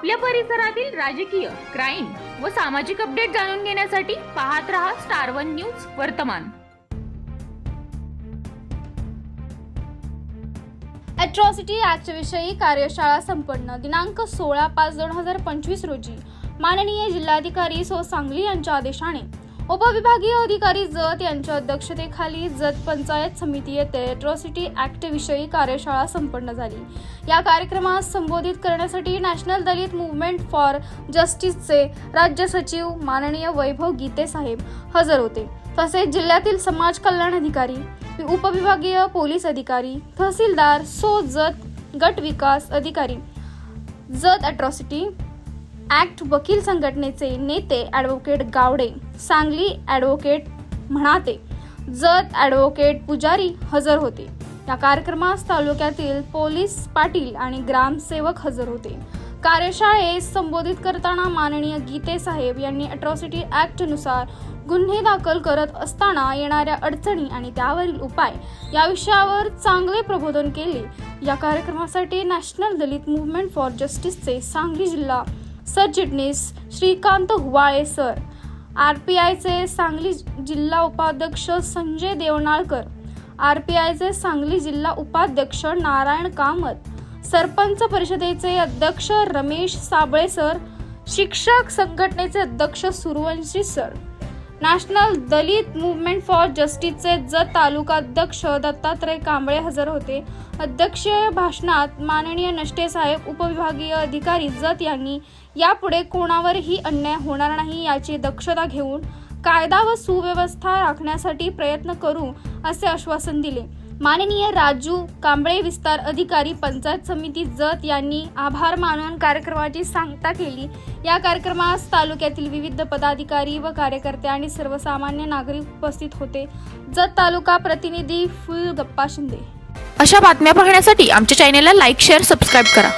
आपल्या परिसरातील राजकीय क्राईम व सामाजिक अपडेट जाणून घेण्यासाठी पाहत रहा star one news Vartaman. Atrocity ॲक्टविषयी कार्यशाळा संपन्न. दिनांक सोळा पाच दोन हजार पंचवीस रोजी माननीय जिल्हाधिकारी सो सांगली यांच्या आदेशाने उपविभागीय अधिकारी जत यांच्या अध्यक्षतेखाली जत पंचायत समिती येथे अॅट्रॉसिटी ॲक्टविषयी कार्यशाळा संपन्न झाली. या कार्यक्रमास संबोधित करण्यासाठी नॅशनल दलित मुवमेंट फॉर जस्टिसचे राज्य सचिव माननीय वैभव गीते साहेब हजर होते. तसेच जिल्ह्यातील समाज कल्याण अधिकारी उपविभागीय पोलीस अधिकारी तहसीलदार सो जत गट विकास अधिकारी. जत अॅट्रॉसिटी ॲक्ट वकील संघटनेचे नेते ॲडव्होकेट गावडे सांगली ॲडव्होकेट म्हणाते जत ॲडव्होकेट पुजारी हजर होते. या कार्यक्रमास तालुक्यातील पोलीस पाटील आणि ग्रामसेवक हजर होते. कार्यशाळेस संबोधित करताना माननीय गीते साहेब यांनी अट्रॉसिटी ॲक्टनुसार गुन्हे दाखल करत असताना येणाऱ्या अडचणी आणि त्यावरील उपाय या विषयावर चांगले प्रबोधन केले. या कार्यक्रमासाठी नॅशनल दलित मुवमेंट फॉर जस्टिसचे सांगली जिल्हा सरचिटणीस Shrikant Huwale sir. R P आयचे सांगली जिल्हा उपाध्यक्ष संजय देवनाळकर आर पी आयचे सांगली जिल्हा उपाध्यक्ष नारायण कामत सरपंच परिषदेचे अध्यक्ष रमेश साबळे सर. शिक्षक संघटनेचे अध्यक्ष Survanshi sir. National Dalit movement for जस्टिसचे Jat तालुका अध्यक्ष दत्तात्रय कांबळे हजर होते. अध्यक्षीय भाषणात माननीय नष्टे साहेब उपविभागीय अधिकारी जत यांनी यापुढे कोणावरही अन्याय होणार नाही याची दक्षता घेऊन कायदा व सुव्यवस्था राखण्यासाठी प्रयत्न करू असे आश्वासन दिले. माननीय राजू कांबळे विस्तार अधिकारी पंचायत समिती जत यांनी आभार मानून कार्यक्रमाची सांगता केली. या कार्यक्रमास तालुक्यातील विविध पदाधिकारी व कार्यकर्ते आणि सर्वसामान्य नागरिक उपस्थित होते. जत तालुका प्रतिनिधी फुल गप्पा शिंदे. अशा बातम्या पाहण्यासाठी आमच्या चॅनेलला लाईक शेअर सबस्क्राईब करा.